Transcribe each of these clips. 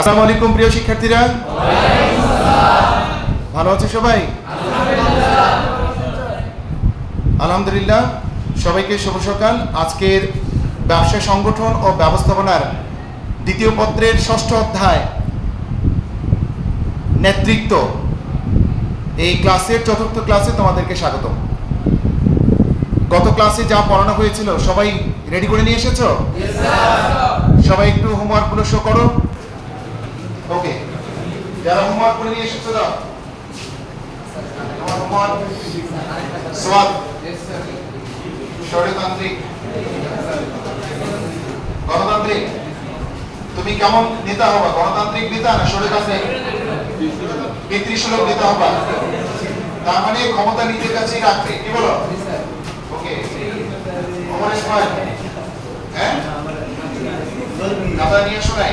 আসসালামু আলাইকুম প্রিয় শিক্ষার্থীরা। ভালো আছে সবাই? আলহামদুলিল্লাহ সবাইকে শুভ সকাল। আজকের ব্যবসা সংগঠন ও ব্যবস্থাপনার দ্বিতীয় পত্রের ষষ্ঠ অধ্যায় নেতৃত্ব। এই ক্লাসের চতুর্থ ক্লাসে তোমাদেরকে স্বাগত গত ক্লাসে যা পড়ানো হয়েছিল সবাই রেডি করে নিয়ে এসেছ? সবাই একটু হোমওয়ার্কগুলো শো করো। ওকে যারা হোমওয়ার্ক করে নিয়ে এসেছ, দাও। হোমওয়ার্ক সোয়াদ ষড়যন্ত্রিক। গণতান্ত্রিক। তুমি কেমন নেতা হবা? গণতান্ত্রিক নেতা না ষড়যন্ত্রিক? পিতৃসুলভ নেতা হবা। তার মানে ক্ষমতা নিজের কাছেই রাখবে কি বলো? ওকে হ্যাঁ? খাতা নিয়ে শোনাই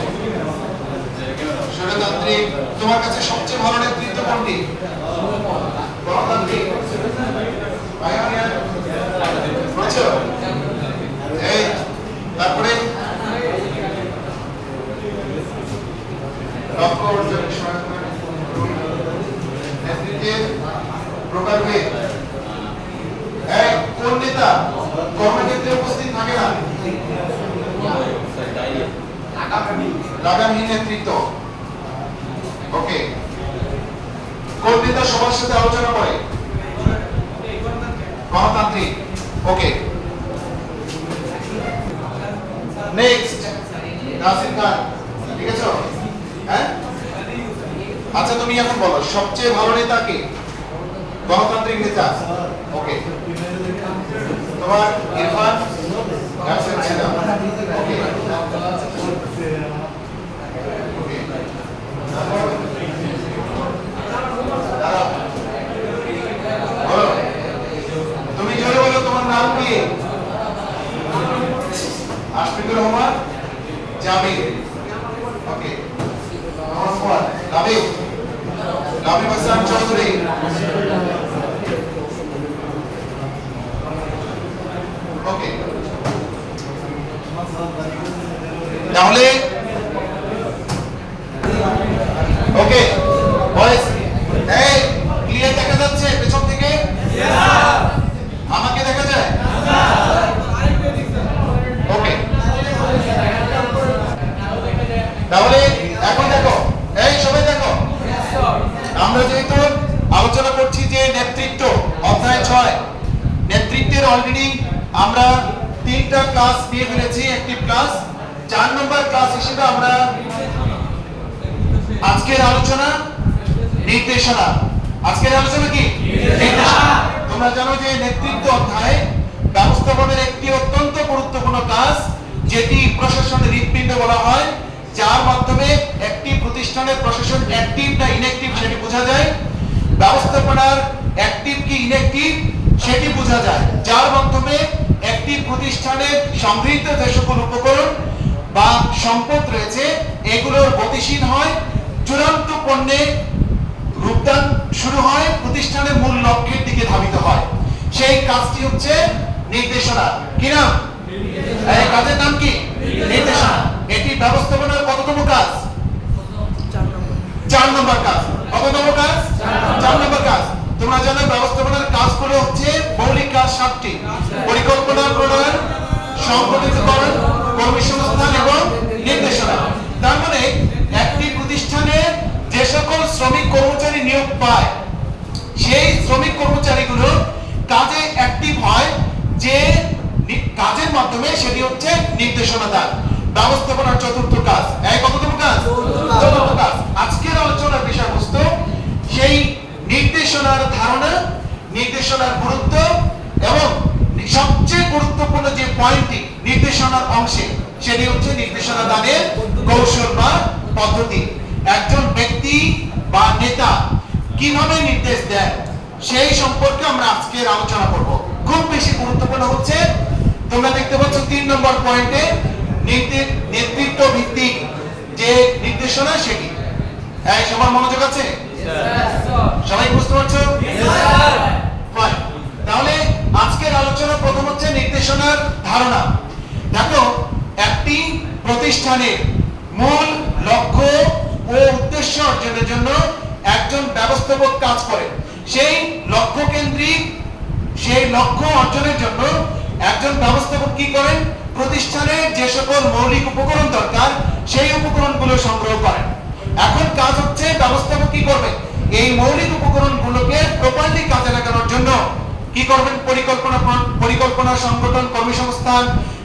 তোমার কাছে সবচেয়ে ভালো নেতৃত্ব কোনটি? তারপরে? লক্ষ্য অর্জনে সহায়তা নেতৃত্বের প্রকারভেদ এই কোন নেতা কর্মক্ষেত্রে উপস্থিত থাকে না? লাগামহীন নেতৃত্ব। ওকে। কোন নেতা সবার সাথে আলোচনা করে? গণতান্ত্রিক ওকে। নেক্সট নাসির খান। ঠিক আছে? হ্যাঁ? আচ্ছা তুমি এখন বলো, সবচেয়ে ভালো নেতা কে? গণতান্ত্রিক নেতা। ওকে। তোমার ইরফান? অ্যাবসেন্ট ছিল দাঁড়াও। বলো। তুমি জোরে বলো তোমার নাম কি আশফিকুর রহমান জামির ওকে আমার ফোন লাবিব লাবিব হাসান চৌধুরী ওকে তাহলে ওকে বয়েস এই ক্লিয়ার দেখা যাচ্ছে পেছন থেকে আমাকে দেখা যায় ওকে তাহলে এখন দেখো এই সবাই দেখো আমরা যেহেতু আলোচনা করছি যে নেতৃত্ব অধ্যায় ছয় নেতৃত্বের অলরেডি আমরা তিনটা ক্লাস নিয়ে ফেলেছি। একটি ক্লাস চার নম্বর ক্লাস হিসেবে আমরা আজকের আলোচনা, নির্দেশনা। আজকের আলোচনা কি? তোমরা জানো যে নেতৃত্ব অধ্যায় ব্যবস্থাপনের একটি অত্যন্ত গুরুত্বপূর্ণ কাজ যেটি প্রশাসনের বোঝা যায়। যার মাধ্যমে একটি প্রতিষ্ঠানের সংগৃহীত যে সকল উপকরণ বা সম্পদ রয়েছে এগুলোর গতিশীল হয় চূড়ান্ত পণ্যে রূপদান শুরু হয় প্রতিষ্ঠানের মূল লক্ষ্যের দিকে ধাবিত হয়। সেই কাজটি হচ্ছে নির্দেশনা। কি নাম? এই কাজের নাম কি? নির্দেশনা। এটি ব্যবস্থাপনার কততম কাজ? চার নম্বর। কাজ। কততম কাজ? চার নম্বর কাজ। তোমরা জানো ব্যবস্থাপনার কাজগুলো হচ্ছে মৌলিক কাজ সাতটি। পরিকল্পনা প্রণয়ন সংগঠিতকরণ কর্মী সংস্থান এবং নির্দেশনা। তার মানে একটি প্রতিষ্ঠানে যে সকল শ্রমিক কর্মচারী নিয়োগ পায় সেই শ্রমিক কর্মচারীগুলো কাজে অ্যাক্টিভ হয় যে কাজের মাধ্যমে সেটি হচ্ছে নির্দেশনা দান ব্যবস্থাপনার চতুর্থ কাজ। এই কততম কাজ। চতুর্থ কাজ। আজকের আলোচনার বিষয়বস্তু সেই নির্দেশনার ধারণা, নির্দেশনার গুরুত্ব এবং সবচেয়ে গুরুত্বপূর্ণ যে পয়েন্টটি নির্দেশনার অংশে, সেটি হচ্ছে নির্দেশনা দানের কৌশল বা পদ্ধতি। একজন ব্যক্তি বা নেতা কীভাবে নির্দেশ দেয়, সেই সম্পর্কে আমরা আজকের আলোচনা করব। খুব বেশি গুরুত্বপূর্ণ হচ্ছে, তোমরা দেখতে পাচ্ছ তিন নম্বর পয়েন্টে কি করবেন? পরিকল্পনা পরিকল্পনা সংগঠন, কর্মসংস্থান,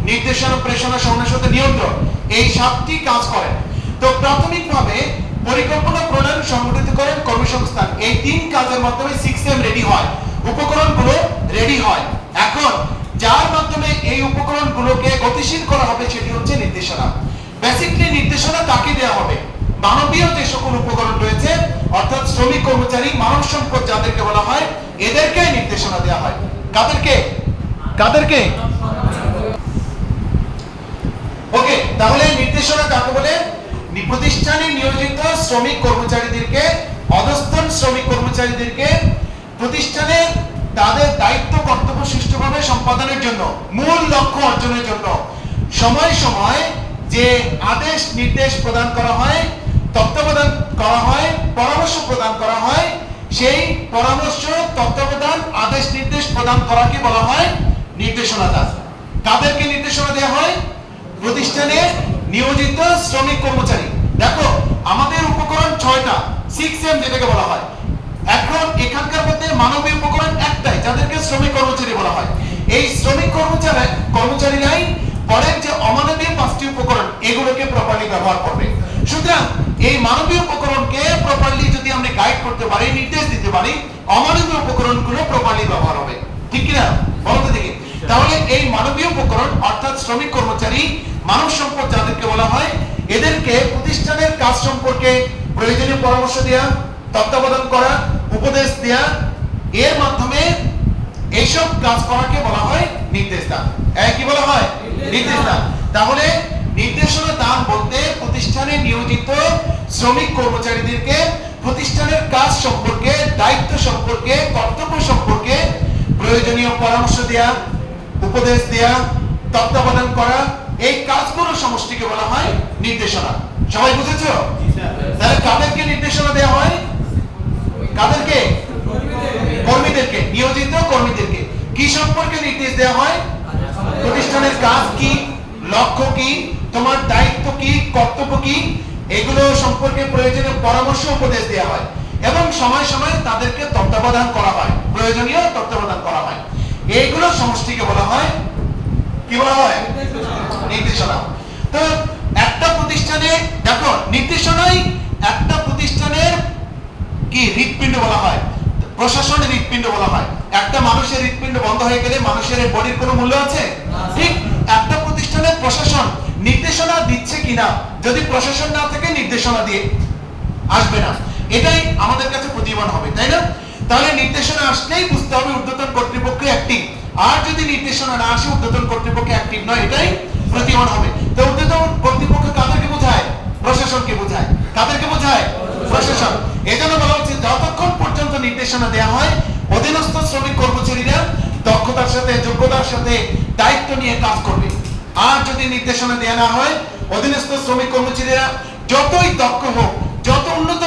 নির্দেশনা, প্রেষণা সন্ন্যাসতে নিয়ন্ত্রণ, এই সাতটি কাজ করেন। তো প্রাথমিকভাবে পরিকল্পনা প্রণয়ন সংগঠিত করেন কর্মসংস্থান, এই তিন কাজের মাধ্যমে সিক্স রেডি হয়। উপকরণগুলো রেডি হয়। এখন যার মাধ্যমে এই উপকরণগুলোকে গতিশীল করা হবে সেটি হচ্ছে নির্দেশনা। বেসিকলি নির্দেশনা কাকে দেওয়া হবে? মানবীয় যে সকল উপকরণ রয়েছে, অর্থাৎ শ্রমিক কর্মচারী, মানব সম্পদ যাদেরকে বলা হয় এদেরকে নির্দেশনা দেওয়া হয়। কাদেরকে? কাদেরকে? ওকে, তাহলে নির্দেশনা কাকে বলে? প্রতিষ্ঠানে নিয়োজিত শ্রমিক কর্মচারীদেরকে, অধস্তন শ্রমিক কর্মচারীদেরকে প্রতিষ্ঠানে তাদের দায়িত্ব কর্তব্য সুষ্ঠুভাবে সম্পাদনের জন্য, মূল লক্ষ্য অর্জনের জন্য। সময় সময় যে আদেশ, নির্দেশ প্রদান করা হয় তত্ত্বাবধান করা হয়, পরামর্শ প্রদান করা হয় সেই পরামর্শ তত্ত্বাবধান, আদেশ, নির্দেশ প্রদান করাকে বলা হয় নির্দেশনা দান কাদেরকে নির্দেশনা দেওয়া হয়? প্রতিষ্ঠানে নিয়োজিত শ্রমিক কর্মচারী। দেখো, আমাদের উপকরণ ছয়টা সিক্স এম যেটাকে বলা হয়। এখন এখানকার মধ্যে মানবীয় উপকরণ একটাই, যাদেরকে শ্রমিক কর্মচারী বলা হয়। এই শ্রমিক কর্মচারী, কর্মচারীরাই পরের যে অমানবীয় পাঁচটি উপকরণ, এগুলোকে প্রপারলি ব্যবহার করবে। সুতরাং এই মানবীয় উপকরণকে প্রপারলি যদি আমরা গাইড করতে পারি, নির্দেশ দিতে পারি, অমানবীয় উপকরণগুলো প্রপারলি ব্যবহার হবে। ঠিক কিনা? বলতে দেখি। তাহলে এই মানবীয় উপকরণ, অর্থাৎ শ্রমিক কর্মচারী, মানব সম্পদ যাদেরকে বলা হয়, এদেরকে প্রতিষ্ঠানের কাজ সম্পর্কে প্রয়োজনীয় পরামর্শ দেওয়া তত্ত্বাবধান করা, উপদেশ দেওয়া এর মাধ্যমে এইসব কাজ করাকে বলা হয় নির্দেশ দান। কি বলা হয়? নির্দেশ দান। তাহলে নির্দেশনা দান বলতে প্রতিষ্ঠানে নিয়োজিত শ্রমিক কর্মচারীদেরকে প্রতিষ্ঠানের কাজ সম্পর্কে দায়িত্ব সম্পর্কে কর্তব্য সম্পর্কে প্রয়োজনীয় পরামর্শ দেয়া উপদেশ দেয়া তত্ত্বাবধান করা এই কাজগুলো সমষ্টিকে বলা হয় নির্দেশনা। সবাই বুঝেছ? তাহলে কাদেরকে নির্দেশনা দেওয়া হয়? কাদেরকে? কর্মীদেরকে নিয়োজিত কর্মীদেরকে। কি সম্পর্কে নির্দেশ দেওয়া হয়? প্রতিষ্ঠানের কাজ কি? লক্ষ্য কি? তোমার দায়িত্ব কি কর্তব্য কি? এগুলো সম্পর্কে প্রয়োজনীয় পরামর্শ উপদেশ দেওয়া হয়। এবং সময় সময় তাদেরকে তত্ত্বাবধান করা হয়। প্রয়োজনীয় তত্ত্বাবধান করা হয়। এইগুলো সমষ্টিকে বলা হয় কি বলা হয়? নির্দেশনা। তো একটা প্রতিষ্ঠানে দেখো নির্দেশনাই একটা প্রতিষ্ঠানের কি হৃৎপিণ্ড বলা হয়? প্রশাসনের হৃৎপিণ্ড বলা হয়। একটা মানুষের হৃৎপিণ্ড বন্ধ হয়ে গেলে মানুষের বডির কোনো মূল্য আছে? ঠিক একটা প্রতিষ্ঠানের প্রশাসন নির্দেশনা দিচ্ছে কিনা, যদি প্রশাসন না থেকে, নির্দেশনা দিয়ে আসবে না। এটাই আমাদের কাছে প্রতিমান হবে, তাই না? তাহলে নির্দেশনা আসলেই বুঝতে হবে ঊর্ধ্বতন কর্তৃপক্ষ অ্যাক্টিভ আর যদি নির্দেশনা না আসে, ঊর্ধ্বতন কর্তৃপক্ষ অ্যাক্টিভ নয়, এটাই প্রতিমান হবে। তো ঊর্ধ্বতন কর্তৃপক্ষ কাদেরকে বোঝায়? প্রশাসনকে বোঝায়। কাদেরকে বোঝায়? প্রশাসন। এজন্য বলা হচ্ছে, যতক্ষণ পর্যন্ত নির্দেশনা দেওয়া হয়, অধীনস্থ শ্রমিক কর্মচারীরা দক্ষতার সাথে, যোগ্যতার সাথে দায়িত্ব নিয়ে কাজ করবে। আর যদি নির্দেশনা দেওয়া না হয়, অধীনস্থ শ্রমিক কর্মচারীরা যতই দক্ষ হোক, যত উন্নত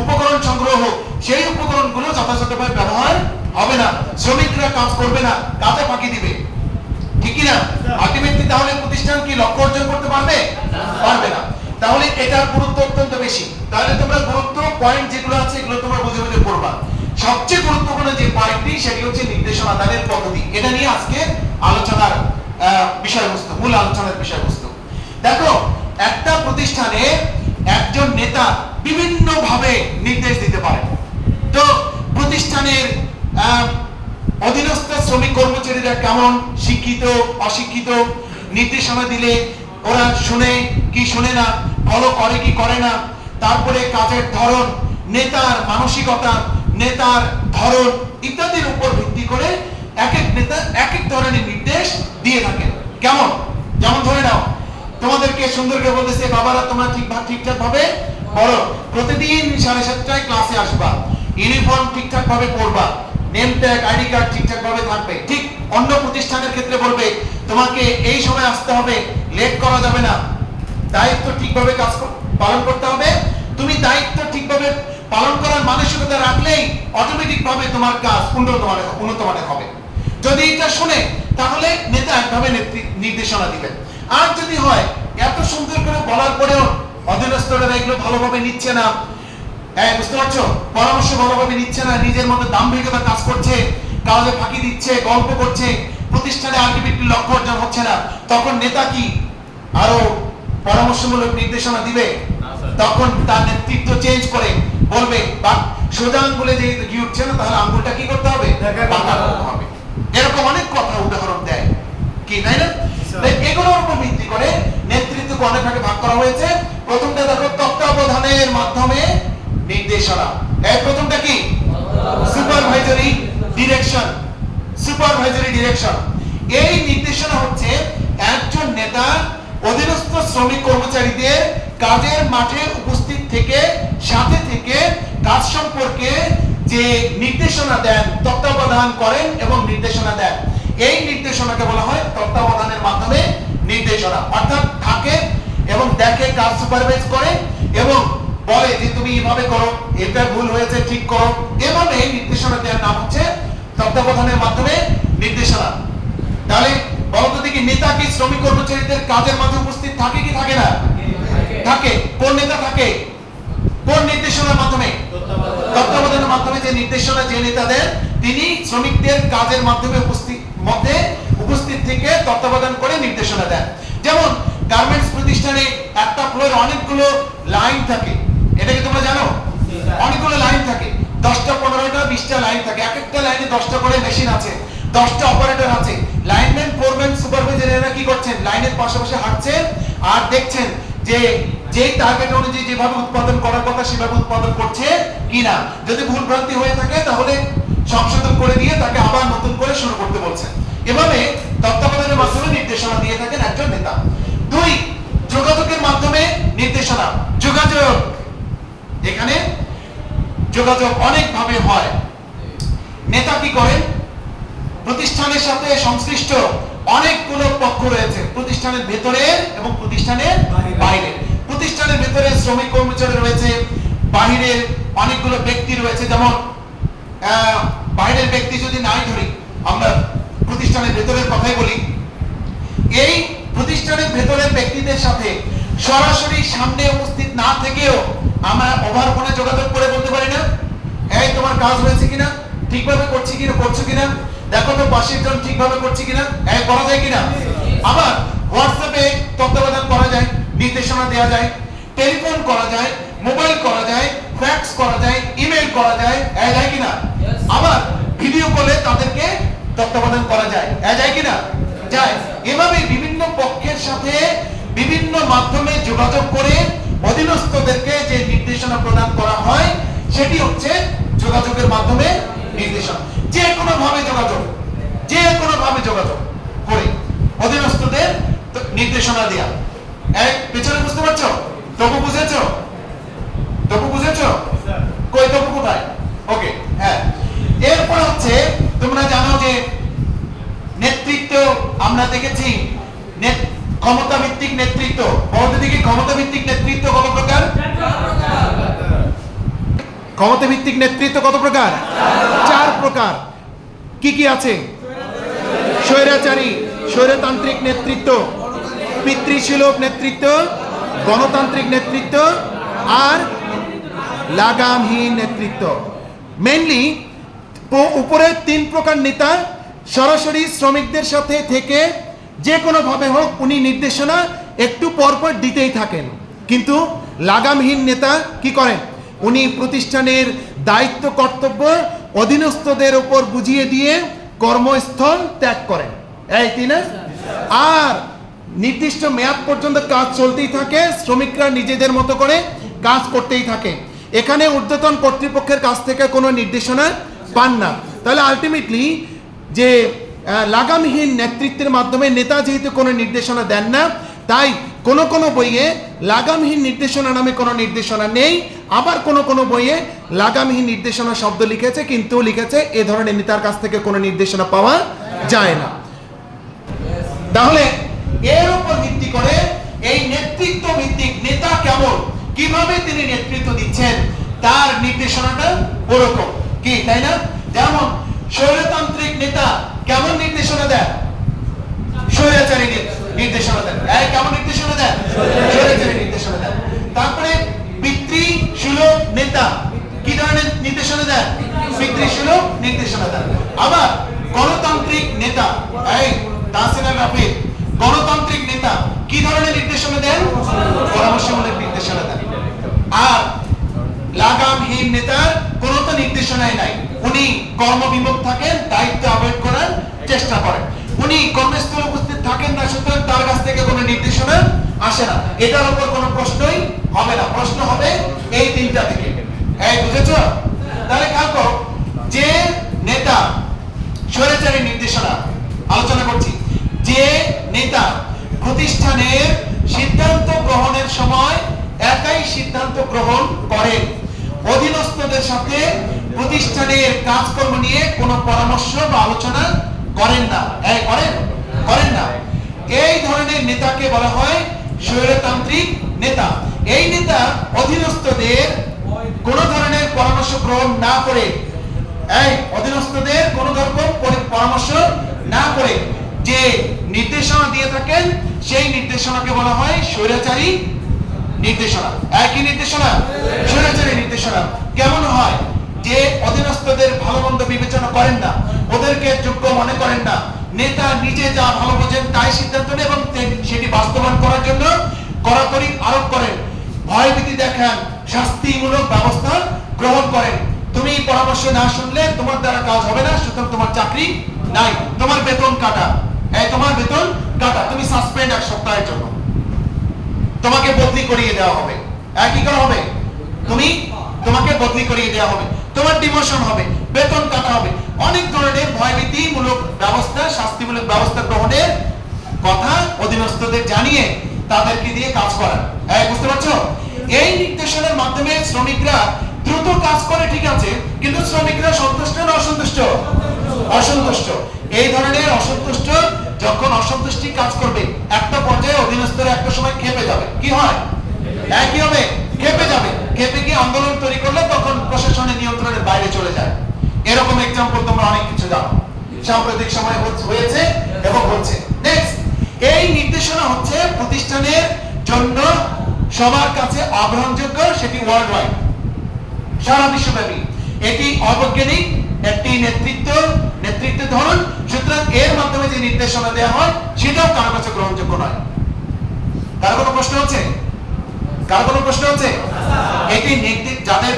উপকরণ সংগ্রহ হোক, সেই উপকরণগুলো যথাযথভাবে ব্যবহার হবে না। শ্রমিকরা কাজ করবে না, কাজে ফাঁকি দিবে। না তাহলে প্রতিষ্ঠান কি লক্ষ্য অর্জন করতে পারবে? পারবে না। তাহলে এটার গুরুত্ব অত্যন্ত বেশি। তাহলে তোমরা গুরুত্ব পয়েন্ট যেগুলো আছে, এগুলো তোমরা বুঝে বুঝে পড়বা। সবচেয়ে গুরুত্বপূর্ণ যে পয়েন্টটি সেটি হচ্ছে নির্দেশনা দানের পদ্ধতি। এটা নিয়ে আজকে বিষয়বস্তু, মূল আলোচনার বিষয়বস্তু। দেখো, একটা প্রতিষ্ঠানে একজন নেতা বিভিন্ন ভাবে নির্দেশ দিতে পারে। তো প্রতিষ্ঠানের অধীনস্থ শ্রমিক কর্মচারীরা কেমন? শিক্ষিত, অশিক্ষিত? নির্দেশনা দিলে ওরা শুনে কি শুনে না? ফলো করে কি করে না? তারপরে কাজের ধরন, নেতার মানসিকতা, নেতার ধরন ইত্যাদির উপর ভিত্তি করে এক এক নেতা এক এক ধরনের নির্দেশ দিয়ে থাকেন। কেমন? যেমন ধরে নাও, তোমাদেরকে সুন্দর বলতেছে, বাবারা, তোমরা ঠিকঠাক ঠিকঠাক ভাবে পড়ো। প্রতিদিন সাড়ে সাতটায় ক্লাসে আসবা। ইউনিফর্ম ঠিকঠাক ভাবে পরবা। নেম ট্যাগ আইডি কার্ড ঠিকঠাক ভাবে থাকবে। ঠিক অন্য প্রতিষ্ঠানের ক্ষেত্রে বলবে, তোমাকে এই সময় আসতে হবে, লেট করা যাবে না। দায়িত্ব ঠিকভাবে কাজ পালন করতে হবে। তুমি দায়িত্ব ঠিকভাবে পালন করার মানসিকতা রাখলেই অটোমেটিক ভাবে তোমার কাজ উন্নত মানের উন্নত মানের হবে। যদি এটা শুনে তাহলে নেতা একভাবে নির্দেশনা দিবেন। আর যদি হয় এত সুন্দর করে বলার পরেও অধীনস্থরা এগুলো ভালোভাবে নিচ্ছে না। বুঝতে পারছ? পরামর্শ ভালোভাবে নিচ্ছে না নিজের মধ্যে দাম্ভিকতা কাজ করছে কাজে ফাঁকি দিচ্ছে গল্প করছে প্রতিষ্ঠানে আলটিমেটলি লক্ষ্য অর্জন হচ্ছে না। তখন নেতা কি আরও পরামর্শমূলক নির্দেশনা দিবে? তখন তার নেতৃত্ব চেঞ্জ করে বলবে বা সোজা আঙ্গুলে যেহেতু ঘি উঠছে না তাহলে আঙ্গুলটা কি করতে হবে? বাঁকা করতে হবে। এরকম অনেক কথা উদাহরণ দেয়। কি তাই না? এগুলোর উপর ভিত্তি করে নেতৃত্বকে অনেক ভাগে ভাগ করা হয়েছে। প্রথমটা দেখো তত্ত্বাবধানের মাধ্যমে নির্দেশনা। এই প্রথমটা কি? Supervisory direction. Supervisory direction. এই নির্দেশনা হচ্ছে একজন নেতা অধীনস্থ শ্রমিক কর্মচারীদের কাজের মাঠে উপস্থিত থেকে সাথে থেকে কাজ সম্পর্কে যে নির্দেশনা দেন, তত্ত্বাবধান করেন এবং নির্দেশনা দেন। এই নির্দেশনাকে বলা হয় তত্ত্বাবধানের মাধ্যমে নির্দেশনা। অর্থাৎ থাকে এবং দেখে, কাজ সুপারভাইজ করে এবং বলে যে তুমি এইভাবে করো, এটা ভুল হয়েছে, ঠিক করো। এভাবে নির্দেশনা দেওয়ার নাম হচ্ছে তত্ত্বাবধানের মাধ্যমে নির্দেশনা। তাহলে বলতো দেখি, নেতা কি শ্রমিক কর্মচারীদের কাজের মাঝে উপস্থিত থাকে কি থাকে না? থাকে। কোন নেতা থাকে? কোন নির্দেশনার মাধ্যমে? তত্ত্বাবধানের মাধ্যমে যে নির্দেশনা, যে নেতা দেন তিনি শ্রমিকদের কাজের মাধ্যমে উপস্থিত, মধ্যে উপস্থিত থেকে তত্ত্বাবধান করে নির্দেশনা দেন। যেমন গার্মেন্টস প্রতিষ্ঠানে একটা ফ্লোরে অনেকগুলো লাইন থাকে। এটা কি তোমরা জানো? অনেকগুলো লাইন থাকে। দশটা, পনেরোটা, বিশটা লাইন থাকে। এক একটা লাইনে দশটা করে মেশিন আছে। দশটা অপারেটর আছে। লাইনম্যান ফোরম্যান সুপারভাইজার এরা কি করছেন? লাইনের পাশাপাশি হাঁটছেন আর দেখছেন যে যে টার্গেট অনুযায়ী যেভাবে উৎপাদন করার কথা সেভাবে উৎপাদন করছে কিনা। যদি ভুল ভ্রান্তি হয়ে থাকে, তাহলে সংশোধন করে দিয়ে তাকে আবার নতুন করে শুরু করতে বলছেন এভাবে তত্ত্বাবধানের মাধ্যমে নির্দেশনা দিয়ে থাকেন একজন নেতা। দুই, যোগাযোগের মাধ্যমে নির্দেশনা, যোগাযোগ। এখানে যোগাযোগ অনেক ভাবে হয়। নেতা কি করেন? প্রতিষ্ঠানের সাথে সংশ্লিষ্ট অনেকগুলো পক্ষ রয়েছে। প্রতিষ্ঠানের ভেতরে এবং প্রতিষ্ঠানের বাইরে। প্রতিষ্ঠানের ভেতরে শ্রমিক কর্মচারী রয়েছে, বাহিরের অনেকগুলো ব্যক্তি রয়েছে, যেমন বাইরের ব্যক্তি যদি নাই ধরি, আমরা প্রতিষ্ঠানের ভেতরের কথাই বলি। এই প্রতিষ্ঠানের ভেতরের ব্যক্তিদের সাথে সরাসরি সামনে উপস্থিত না থেকেও আমরা ওভার ফোনে যোগাযোগ করে বলতে পারি না, এই, তোমার কাজ হয়েছে কিনা? ঠিকভাবে করছি কিনা? করছ কিনা? দেখো তো পাশের জন ঠিকভাবে করছে কিনা? এই, করা যায় কিনা? আবার হোয়াটসঅ্যাপে তত্ত্বাবধান করা যায়। নির্দেশনা দেওয়া যায় টেলিফোন করা যায় মোবাইল করা যায় ফ্যাক্স করা যায় ইমেল করা যায় এই যায় কিনা? আবার ভিডিও কলে তাদেরকে তত্ত্বাবধান করা যায় এই যায় কিনা? যায়। এভাবে বিভিন্ন পক্ষের সাথে বিভিন্ন মাধ্যমে যোগাযোগ করে অধীনস্থদেরকে যে নির্দেশনা প্রদান করা হয় সেটি হচ্ছে যোগাযোগের মাধ্যমে নির্দেশনা। যে কোনো ভাবে যোগাযোগ যে কোনো ভাবে যোগাযোগ করে অধীনস্থদের নির্দেশনা দেয়া। এক পেছনে বুঝতে পারছ? তবু বুঝেছ? তবু বুঝেছ? কই তবু কোথায়? ওকে হ্যাঁ। এরপর হচ্ছে, তোমরা জানো যে নেতৃত্ব আমরা দেখেছি ক্ষমতা ভিত্তিক নেতৃত্ব। বলতে দেখি ক্ষমতা ভিত্তিক নেতৃত্ব কত প্রকার? ক্ষমতা ভিত্তিক নেতৃত্ব কত প্রকার? চার প্রকার। কি কি আছে? স্বৈরাচারী, স্বৈরতান্ত্রিক নেতৃত্ব। পিতৃসুলভ নেতৃত্ব, গণতান্ত্রিক নেতৃত্ব আর লাগামহীন নেতৃত্ব। মেনলি উপরের তিন প্রকার নেতা সরাসরি শ্রমিকদের সাথে থেকে যে কোনোভাবে হোক উনি নির্দেশনা একটু পরপর দিতেই থাকেন। কিন্তু লাগামহীন নেতা কি করেন? উনি প্রতিষ্ঠানের দায়িত্ব, কর্তব্য অধীনস্থদের ওপর বুঝিয়ে দিয়ে কর্মস্থল ত্যাগ করেন। এই তাই না আর নির্দিষ্ট মেয়াদ পর্যন্ত কাজ চলতেই থাকে, শ্রমিকরা নিজেদের মতো করে কাজ করতেই থাকে। এখানে ঊর্ধ্বতন কর্তৃপক্ষের কাছ থেকে কোনো নির্দেশনা পান না। তাহলে আলটিমেটলি যে লাগামহীন নেতৃত্বের মাধ্যমে নেতা যেহেতু কোনো নির্দেশনা দেন না, তাই কোনো কোনো বইয়ে লাগামহীন নির্দেশনা নামে কোনো নির্দেশনা নেই। আবার কোনো কোনো বইয়ে লাগামহীন নির্দেশনা শব্দ লিখেছে, কিন্তু লিখেছে এ ধরনের নেতার কাছ থেকে কোনো নির্দেশনা পাওয়া যায় না। তাহলে এর উপর ভিত্তি করে এই নেতৃত্ব ভিত্তিক নেতা কেমন? কীভাবে তিনি নেতৃত্ব দিচ্ছেন? তার নির্দেশনাটা ওরকম। কি, তাই না? যেমন, স্বৈরতান্ত্রিক নেতা কেমন নির্দেশনা দেয় স্বৈরাচারী নির্দেশনা দেন। কেমন নির্দেশনা দেন? স্বৈরাচারী নির্দেশনা দেন। তারপরে পিতৃসুলভ নেতা কি ধরনের নির্দেশনা দেন? পিতৃসুলভ নির্দেশনা দেন। আবার গণতান্ত্রিক নেতা, এই, তাহসিনা রাফিদ গণতান্ত্রিক নেতা কি ধরনের নির্দেশনা দেন? পরামর্শমূলক নির্দেশনা দেন। আর লাগামহীন নেতার কোনো তো নির্দেশনাই নাই। উনি কর্মবিমুখ থাকেন, দায়িত্ব আবেদ করার চেষ্টা করেন। উনি কর্মস্থলে উপস্থিত থাকেন না, সুতরাং তার কাছ থেকে কোনো নির্দেশনা আসে না। এটার উপর কোনো প্রশ্নই হবে না। প্রশ্ন হবে এই তিনটা থেকে এই বুঝেছ? তাহলে খেয়াল করো যে নেতা স্বৈরাচারী নির্দেশনা আলোচনা করছি যে নেতা প্রতিষ্ঠানের সিদ্ধান্ত গ্রহণের সময় একাই সিদ্ধান্ত গ্রহণ করেন অধীনস্থদের সাথে প্রতিষ্ঠানের কাজকর্ম নিয়ে কোনো পরামর্শ বা আলোচনা করেন না। এই, করেন? করেন না। এই ধরনের নেতাকে বলা হয় স্বৈরতান্ত্রিক নেতা। এই নেতা অধীনস্থদের কোন ধরনের পরামর্শ গ্রহণ না করে, এই, অধীনস্থদের কোন রকম পরামর্শ না করে যে নির্দেশনা দিয়ে থাকেন, সেই নির্দেশনাকে বলা হয় স্বৈরাচারী নির্দেশনা। একই নির্দেশনা? স্বৈরাচারী নির্দেশনা। কেমন হয়? যে বিবেচনা করেন না। ওদেরকে যোগ্য মনে করেন না। নেতা নিজে যা ভালো বোঝেন তাই সিদ্ধান্ত নেন এবং সেটি বাস্তবায়ন করার জন্য কড়াকড়ি আরোপ করেন। ভয়ভীতি দেখান, শাস্তিমূলক ব্যবস্থা গ্রহণ করেন। তুমি পরামর্শ না শুনলে তোমার দ্বারা কাজ হবে না, সুতরাং তোমার চাকরি নাই। তোমার বেতন কাটা। এই তোমার বেতন কাটা। তুমি সাসপেন্ড এক সপ্তাহের জন্য। তোমাকে বদলি করিয়ে দেওয়া হবে। একই করা হবে? তুমি তোমাকে বদলি করিয়ে দেওয়া হবে। তোমার ডিমোশন হবে। বেতন কাটা হবে। অনেক ধরনের ভয়ভীতিমূলক ব্যবস্থা, শাস্তিমূলক ব্যবস্থা গ্রহণের কথা অধীনস্থদের জানিয়ে তাদেরকে দিয়ে কাজ করা এই বুঝতে পারছ? এই নির্দেশনের মাধ্যমে শ্রমিকরা দ্রুত কাজ করে, ঠিক আছে, কিন্তু শ্রমিকরা সন্তুষ্ট না অসন্তুষ্ট? অসন্তুষ্ট। এই ধরনের অসন্তুষ্ট যখন অসন্তুষ্টি কাজ করবে, একটা পর্যায়ে অধীনস্থরা একটা সময় খেপে যাবে। কি হয়? একই হবে? খেপে যাবে। খেপে গিয়ে আন্দোলন তৈরি করলে তখন প্রশাসনের নিয়ন্ত্রণের বাইরে চলে যায়। এরকম এক্সাম্পল তোমরা অনেক কিছু জানো সাম্প্রতিক সময় হয়েছে এবং হচ্ছে। নেক্সট এই নির্দেশনা হচ্ছে প্রতিষ্ঠানের জন্য সবার কাছে অগ্রহণযোগ্য সেটি ওয়ার্ল্ড ওয়াইড সারা বিশ্বব্যাপী। এটি অবৈজ্ঞানিক, একটি নেতৃত্ব নেতৃত্বের ধরন। সুতরাং এর মাধ্যমে যে নির্দেশনা দেওয়া হয়, সেটাও কারও কাছে গ্রহণযোগ্য নয়। কার কোনো প্রশ্ন হচ্ছে কার কোনো প্রশ্ন হচ্ছে এটি নেতৃত্ব যাদের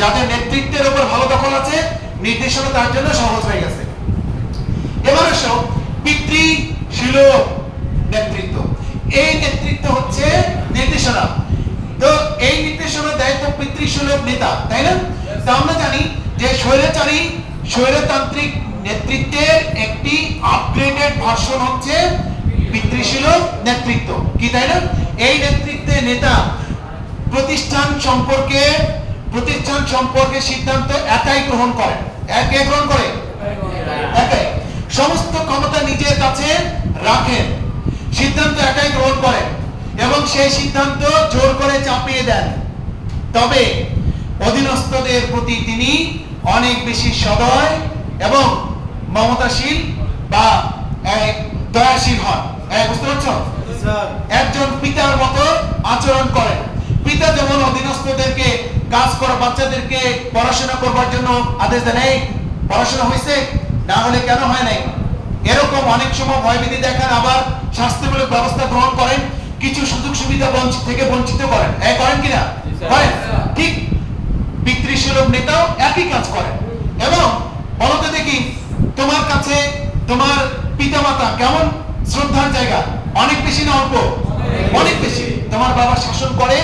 যাদের নেতৃত্বের উপর ভালো দখল আছে নির্দেশনা তার জন্য সহজ হয়ে গেছে। এবার আসো পিতৃশীল নেতৃত্ব। এই নেতৃত্ব হচ্ছে নির্দেশনা। তো এই নির্দেশনা দেয় তো পিতৃসুলভ নেতা, তাই না? তা আমরা জানি যে স্বৈরাচারী, স্বৈরতান্ত্রিক নেতৃত্বের একটি আপগ্রেডেড ভার্সন হচ্ছে পিতৃসুলভ নেতৃত্ব। কি তাই না? এই নেতৃত্বে নেতা প্রতিষ্ঠান সম্পর্কে প্রতিষ্ঠান সম্পর্কে সিদ্ধান্ত একাই গ্রহণ করেন। একে গ্রহণ করে। একাই সমস্ত ক্ষমতা নিজের কাছে রাখেন। সিদ্ধান্ত একাই গ্রহণ করেন এবং সেই সিদ্ধান্ত জোর করে চাপিয়ে দেন। তবে অধীনস্থদের প্রতি তিনি অনেক বেশি সদয় এবং মমতাশীল বা এক, দয়াশীল হন। এক, বুঝতে পারছ? একজন পিতার মতো আচরণ করেন। পিতা যেমন অধীনস্থদেরকে কাজ করা বাচ্চাদেরকে পড়াশোনা করবার জন্য আদেশ দেন এই পড়াশোনা হয়েছে না হলে কেন হয় নাই? এরকম অনেক সময় ভয়ভীতি দেখান আবার স্বাস্থ্যমূলক ব্যবস্থা গ্রহণ করেন কিছু সুযোগ সুবিধা বঞ্চিত থেকে বঞ্চিত করেন। এই করেন কিনা? করেন। ঠিক পিতৃসুলভ নেতাও একই কাজ করেন। এবং বলতে দেখি তোমার কাছে তোমার পিতামাতা কেমন শ্রদ্ধার জায়গা? অনেক বেশি না অল্প? অনেক বেশি। তোমার বাবা শাসন করে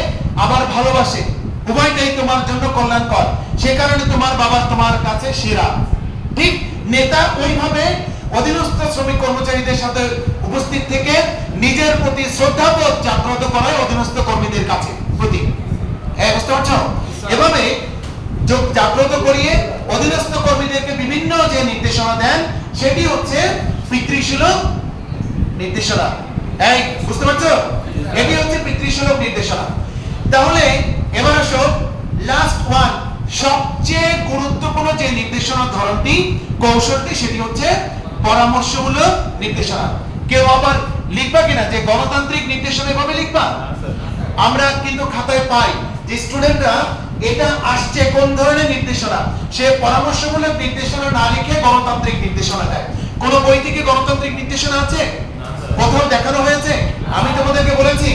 আবার ভালোবাসে। উভয়টাই তোমার জন্য কল্যাণকর। সে কারণে তোমার বাবা তোমার কাছে সেরা। ঠিক নেতা ওইভাবে অধীনস্থ শ্রমিক কর্মচারীদের সাথে উপস্থিত থেকে নিজের প্রতি শ্রদ্ধাবোধ জাগ্রত করায় অধীনস্থ কর্মীদের কাছে প্রতি হ্যাঁ বুঝতে পারছ? এভাবে জাগ্রত করিয়ে অধীনস্থ কর্মীদেরকে বিভিন্ন যে নির্দেশনা দেন, সেটি হচ্ছে পিতৃসুলভ নির্দেশনা। এই, বুঝতে পারছ? এটি হচ্ছে পিতৃসুলভ নির্দেশনা। তাহলে এবার আসো লাস্ট ওয়ান সবচেয়ে গুরুত্বপূর্ণ যে নির্দেশনা ধরনটি কৌশলটি সেটি হচ্ছে পরামর্শমূলক নির্দেশনা। কেউ আবার লিখবা কিনা? যে গণতান্ত্রিক নির্দেশনা এভাবে লিখবা? আমরা কিন্তু খাতায় পাই যে স্টুডেন্টরা এটা আসছে কোন ধরনের নির্দেশনা? সে পরামর্শমূলক নির্দেশনা না লিখে গণতান্ত্রিক নির্দেশনা দেয়। কোন বই থেকে গণতান্ত্রিক নির্দেশনা আছে? কোথাও দেখানো হয়েছে? আমি তোমাদেরকে বলেছি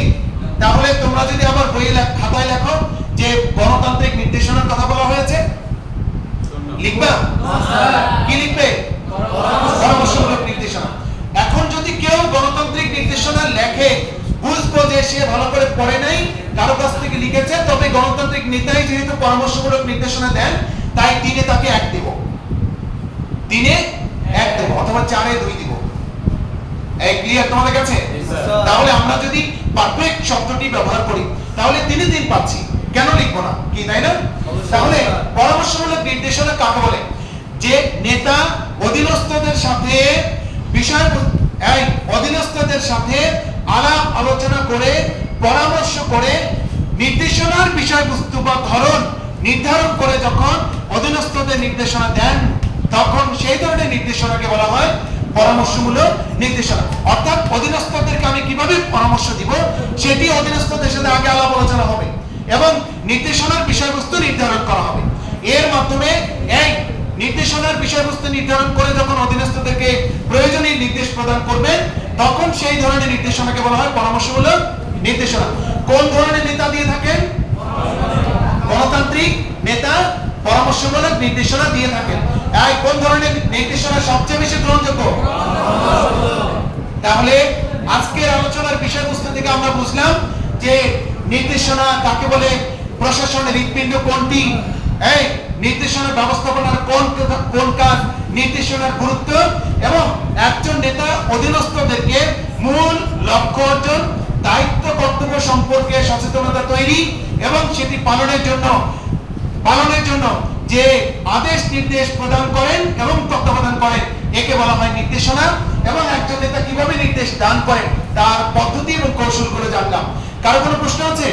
তাহলে তোমরা যদি আবার বই খাতায় লেখো যে গণতান্ত্রিক নির্দেশনার কথা বলা হয়েছে। লিখবা? কি লিখবে? পরামর্শমূলক নির্দেশনা। এখন যদি কেউ গণতান্ত্রিক নির্দেশনা লেখে, বুঝব যে সে ভালো করে পড়ে নাই, কারও কাছ থেকে লিখেছে, তবে গণতান্ত্রিক নেতাই যেহেতু পরামর্শমূলক নির্দেশনা দেন, তাই দিনে তাকে এক দেব। দিনে এক দেব, অথবা চারে দুই দিব। এই ক্লিয়ার তোমাদের কাছে? তাহলে আমরা যদি পারফেক্ট শব্দটি ব্যবহার করি তাহলে দিনে দিন পাচ্ছি। কেন লিখব না? কি তাই না? তাহলে পরামর্শমূলক নির্দেশনা কাকে বলে? যে নেতা অধীনস্থদের সাথে বিষয় এই অধীনস্থদের সাথে আলাপ আলোচনা করে পরামর্শ করে নির্দেশনার বিষয়বস্তু বা ধরন নির্ধারণ করে যখন অধীনস্থদের নির্দেশনা দেন তখন সেই ধরনের নির্দেশনাকে বলা হয় পরামর্শমূলক নির্দেশনা। অর্থাৎ অধীনস্থদেরকে আমি কীভাবে পরামর্শ দিব? সেটি অধীনস্থদের সাথে আগে আলাপ আলোচনা হবে এবং নির্দেশনার বিষয়বস্তু নির্ধারণ করা হবে। এর মাধ্যমে এই নির্দেশনার বিষয়বস্তু নির্ধারণ করে যখন অধীনস্থদেরকে প্রয়োজনীয় নির্দেশ প্রদান করবেন, তখন সেই ধরনের নির্দেশনাকে বলা হয় পরামর্শমূলক নির্দেশনা। কোন ধরনের নেতা দিয়ে থাকেন? গণতান্ত্রিক নেতা পরামর্শমূলক নির্দেশনা দিয়ে থাকেন। এই, কোন ধরনের নির্দেশনা সবচেয়ে বেশি গ্রহণযোগ্য? তাহলে আজকের আলোচনার বিষয়বস্তু থেকে আমরা বুঝলাম যে নির্দেশনা কাকে বলে প্রশাসনের হৃৎপিণ্ড কোনটি? এই, নির্দেশনা ব্যবস্থাপনার কোন কোন কাজ নির্দেশনার গুরুত্ব? এবং একজন নেতা অধীনস্থদেরকে মূল লক্ষ্য অর্জন, দায়িত্ব, কর্তব্য সম্পর্কে সচেতনতা তৈরি এবং সেটি পালনের জন্য পালনের জন্য যে আদেশ নির্দেশ প্রদান করেন এবং তত্ত্বাবধান করেন একে বলা হয় নির্দেশনা এবং একজন নেতা কীভাবে নির্দেশ দান করেন তার পদ্ধতি এবং কৌশলগুলো জানলাম। কারও কোনো প্রশ্ন আছে?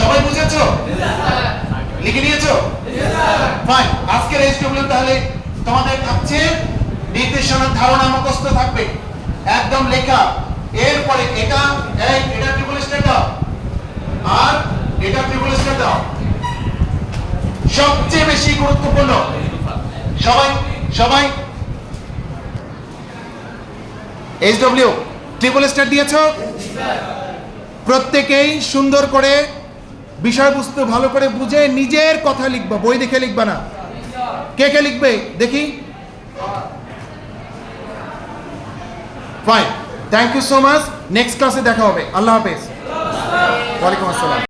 সবাই বুঝেছ? লিখে নিয়েছো? ফাইন আজকের এসডব্লিউ তাহলে তোমাদের থাকছে নির্দেশনার ধারণা মুখস্থ থাকবে। একদম লেখা। এরপরে এটা এই এটা ট্রিপল দাও। আর এটা ট্রিপল স্টেট দাও। সবচেয়ে বেশি গুরুত্বপূর্ণ। সবাই সবাই। এইচডব্লিউ ট্রিপল স্টার দিয়েছ? প্রত্যেকেই সুন্দর করে বিষয়বস্তু ভালো করে বুঝে নিজের কথা লিখবা, বই দেখে লিখবা না। কে কে লিখবে? দেখি। Fine thank you so much next ক্লাসে দেখা হবে। আল্লাহ হাফেজ। ওয়ালাইকুম আসসালাম।